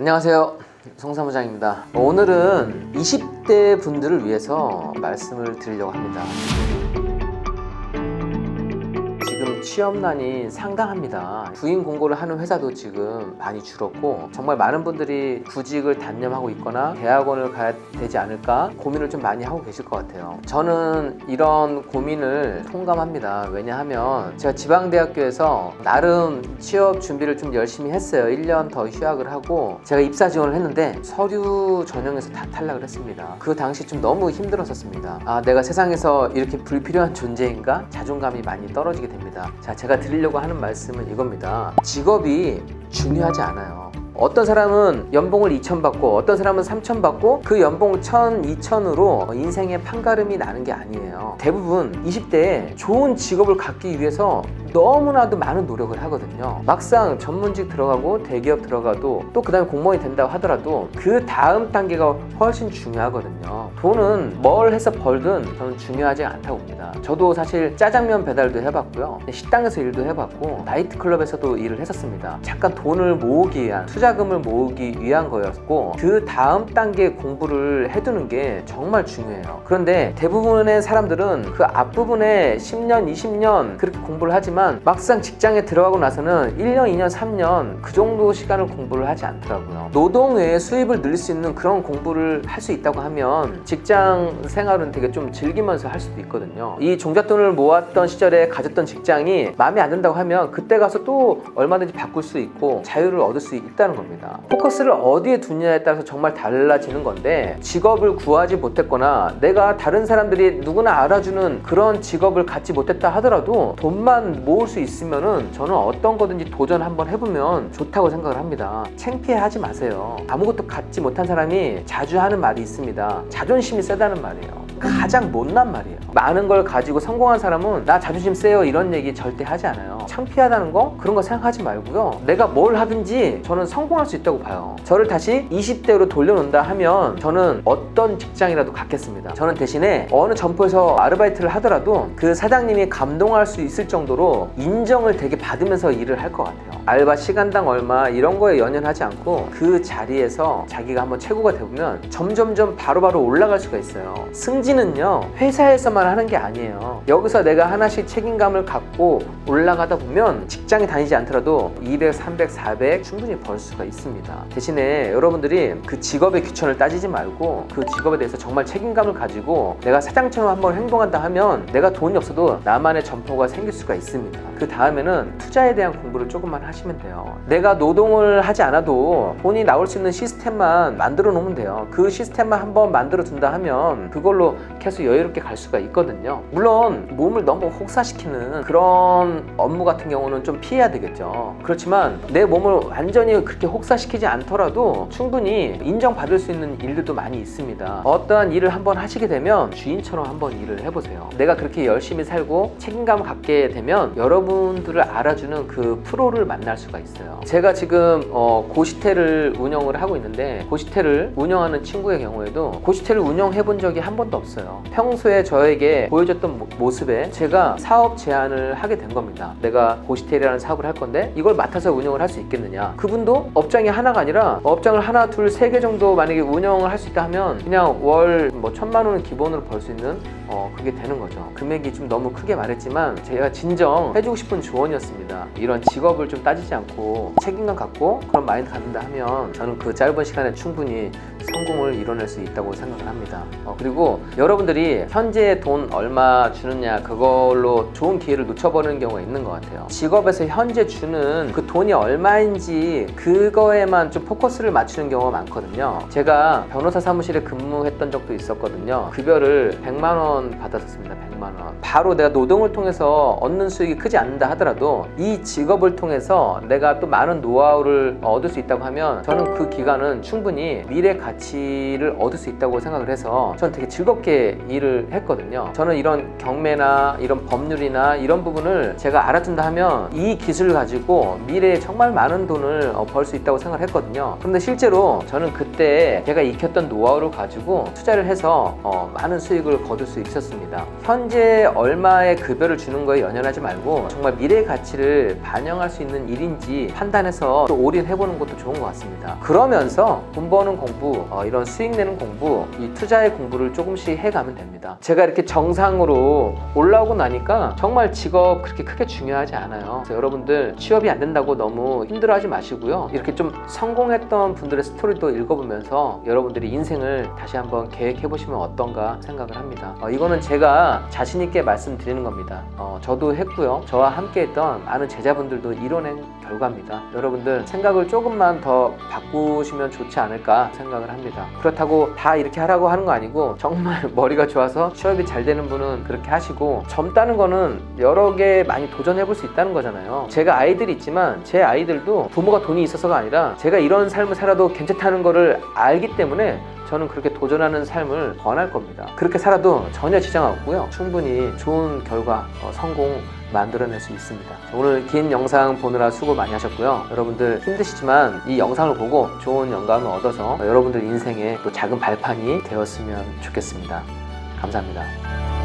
안녕하세요. 송사무장입니다. 오늘은 20대 분들을 위해서 말씀을 드리려고 합니다. 취업난이 상당합니다. 구인 공고를 하는 회사도 지금 많이 줄었고 정말 많은 분들이 구직을 단념하고 있거나 대학원을 가야 되지 않을까 고민을 좀 많이 하고 계실 것 같아요. 저는 이런 고민을 통감합니다. 왜냐하면 제가 지방대학교에서 나름 취업 준비를 좀 열심히 했어요. 1년 더 휴학을 하고 제가 입사 지원을 했는데 서류 전형에서 다 탈락을 했습니다. 그 당시 좀 너무 힘들었었습니다. 아, 내가 세상에서 이렇게 불필요한 존재인가? 자존감이 많이 떨어지게 됩니다. 자, 제가 드리려고 하는 말씀은 이겁니다. 직업이 중요하지 않아요. 어떤 사람은 연봉을 2천 받고 어떤 사람은 3천 받고 그 연봉 1천, 2천으로 인생의 판가름이 나는 게 아니에요. 대부분 20대에 좋은 직업을 갖기 위해서 너무나도 많은 노력을 하거든요. 막상 전문직 들어가고 대기업 들어가도 또 그 다음에 공무원이 된다고 하더라도 그 다음 단계가 훨씬 중요하거든요. 돈은 뭘 해서 벌든 저는 중요하지 않다고 봅니다. 저도 사실 짜장면 배달도 해봤고요. 식당에서 일도 해봤고 나이트클럽에서도 일을 했었습니다. 잠깐 돈을 모으기 위한 투자금을 모으기 위한 거였고 그 다음 단계 공부를 해두는 게 정말 중요해요. 그런데 대부분의 사람들은 그 앞부분에 10년, 20년 그렇게 공부를 하지만 막상 직장에 들어가고 나서는 1년, 2년, 3년 그 정도 시간을 공부를 하지 않더라고요. 노동 외에 수입을 늘릴 수 있는 그런 공부를 할 수 있다고 하면 직장 생활은 되게 좀 즐기면서 할 수도 있거든요. 이 종잣돈을 모았던 시절에 가졌던 직장이 마음에 안 든다고 하면 그때 가서 또 얼마든지 바꿀 수 있고 자유를 얻을 수 있다는 겁니다. 포커스를 어디에 두냐에 따라서 정말 달라지는 건데 직업을 구하지 못했거나 내가 다른 사람들이 누구나 알아주는 그런 직업을 갖지 못했다 하더라도 돈만 모을 수 있으면은 저는 어떤 거든지 도전 한번 해보면 좋다고 생각을 합니다. 창피해하지 마세요. 아무것도 갖지 못한 사람이 자주 하는 말이 있습니다. 자존심이 세다는 말이에요. 가장 못난 말이에요. 많은 걸 가지고 성공한 사람은 나 자존심 세요 이런 얘기 절대 하지 않아요. 창피하다는 거 그런 거 생각하지 말고요. 내가 뭘 하든지 저는 성공할 수 있다고 봐요. 저를 다시 20대로 돌려놓는다 하면 저는 어떤 직장이라도 갖겠습니다. 저는 대신에 어느 점포에서 아르바이트를 하더라도 그 사장님이 감동할 수 있을 정도로 인정을 되게 받으면서 일을 할 것 같아요. 알바 시간당 얼마 이런 거에 연연하지 않고 그 자리에서 자기가 한번 최고가 되보면 점점점 바로 바로 올라갈 수가 있어요. 승진 은요 회사에서만 하는 게 아니에요. 여기서 내가 하나씩 책임감을 갖고 올라가다 보면 직장에 다니지 않더라도 200, 300, 400 충분히 벌 수가 있습니다. 대신에 여러분들이 그 직업의 귀천을 따지지 말고 그 직업에 대해서 정말 책임감을 가지고 내가 사장처럼 한번 행동한다 하면 내가 돈이 없어도 나만의 점포가 생길 수가 있습니다. 그 다음에는 투자에 대한 공부를 조금만 하시면 돼요. 내가 노동을 하지 않아도 돈이 나올 수 있는 시스템만 만들어 놓으면 돼요. 그 시스템만 한번 만들어 둔다 하면 그걸로 계속 여유롭게 갈 수가 있거든요. 물론 몸을 너무 혹사시키는 그런 업무 같은 경우는 좀 피해야 되겠죠. 그렇지만 내 몸을 완전히 그렇게 혹사시키지 않더라도 충분히 인정받을 수 있는 일들도 많이 있습니다. 어떠한 일을 한번 하시게 되면 주인처럼 한번 일을 해보세요. 내가 그렇게 열심히 살고 책임감을 갖게 되면 여러분들을 알아주는 그 프로를 만날 수가 있어요. 제가 지금 어, 고시텔을 운영을 하고 있는데 고시텔을 운영하는 친구의 경우에도 고시텔을 운영해 본 적이 한 번도 없어요. 평소에 저에게 보여줬던 모- 모습에 제가 사업 제안을 하게 된 겁니다. 내가 고시텔이라는 사업을 할 건데 이걸 맡아서 운영을 할 수 있겠느냐. 그분도 업장이 하나가 아니라 업장을 하나, 둘, 세 개 정도 만약에 운영을 할 수 있다 하면 그냥 월 뭐 천만 원을 기본으로 벌 수 있는 어, 그게 되는 거죠. 금액이 좀 너무 크게 말했지만 제가 진정 해주고 싶은 조언이었습니다. 이런 직업을 좀 따지지 않고 책임감 갖고 그런 마인드 갖는다 하면 저는 그 짧은 시간에 충분히 성공을 이뤄낼 수 있다고 생각을 합니다. 어, 그리고 여러분들이 현재 돈 얼마 주느냐 그걸로 좋은 기회를 놓쳐버리는 경우가 있는 것 같아요. 직업에서 현재 주는 그 돈이 얼마인지 그거에만 좀 포커스를 맞추는 경우가 많거든요. 제가 변호사 사무실에 근무했던 적도 있었거든요. 급여를 100만 원 받았었습니다. 100만 원. 바로 내가 노동을 통해서 얻는 수익이 크지 않는다 하더라도 이 직업을 통해서 내가 또 많은 노하우를 얻을 수 있다고 하면 저는 그 기간은 충분히 미래 가치를 얻을 수 있다고 생각을 해서 저는 되게 즐겁게 일을 했거든요. 저는 이런 경매나 이런 법률이나 이런 부분을 제가 알아준다 하면 이 기술을 가지고 미래에 정말 많은 돈을 어, 벌수 있다고 생각을 했거든요. 그런데 실제로 저는 그때 제가 익혔던 노하우를 가지고 투자를 해서 어, 많은 수익을 거둘 수 있 었습니다. 현재 얼마의 급여를 주는 거에 연연하지 말고 정말 미래의 가치를 반영할 수 있는 일인지 판단해서 또 올인해보는 것도 좋은 것 같습니다. 그러면서 돈 버는 공부, 어, 이런 수익 내는 공부, 이 투자의 공부를 조금씩 해가면 됩니다. 제가 이렇게 정상으로 올라오고 나니까 정말 직업 그렇게 크게 중요하지 않아요. 그래서 여러분들 취업이 안 된다고 너무 힘들어하지 마시고요. 이렇게 좀 성공했던 분들의 스토리도 읽어보면서 여러분들이 인생을 다시 한번 계획해 보시면 어떤가 생각을 합니다. 어, 이거는 제가 자신 있게 말씀드리는 겁니다. 어, 저도 했고요. 저와 함께했던 많은 제자분들도 이뤄낸 결과입니다. 여러분들 생각을 조금만 더 바꾸시면 좋지 않을까 생각을 합니다. 그렇다고 다 이렇게 하라고 하는 거 아니고 정말 머리가 좋아서 취업이 잘 되는 분은 그렇게 하시고 젊다는 거는 여러 개 많이 도전해 볼 수 있다는 거잖아요. 제가 아이들이 있지만 제 아이들도 부모가 돈이 있어서가 아니라 제가 이런 삶을 살아도 괜찮다는 거를 알기 때문에 저는 그렇게 도전하는 삶을 권할 겁니다. 그렇게 살아도 전혀 지장 없고요. 충분히 좋은 결과, 어, 성공 만들어낼 수 있습니다. 오늘 긴 영상 보느라 수고 많이 하셨고요. 여러분들 힘드시지만 이 영상을 보고 좋은 영감을 얻어서 여러분들 인생에 또 작은 발판이 되었으면 좋겠습니다. 감사합니다.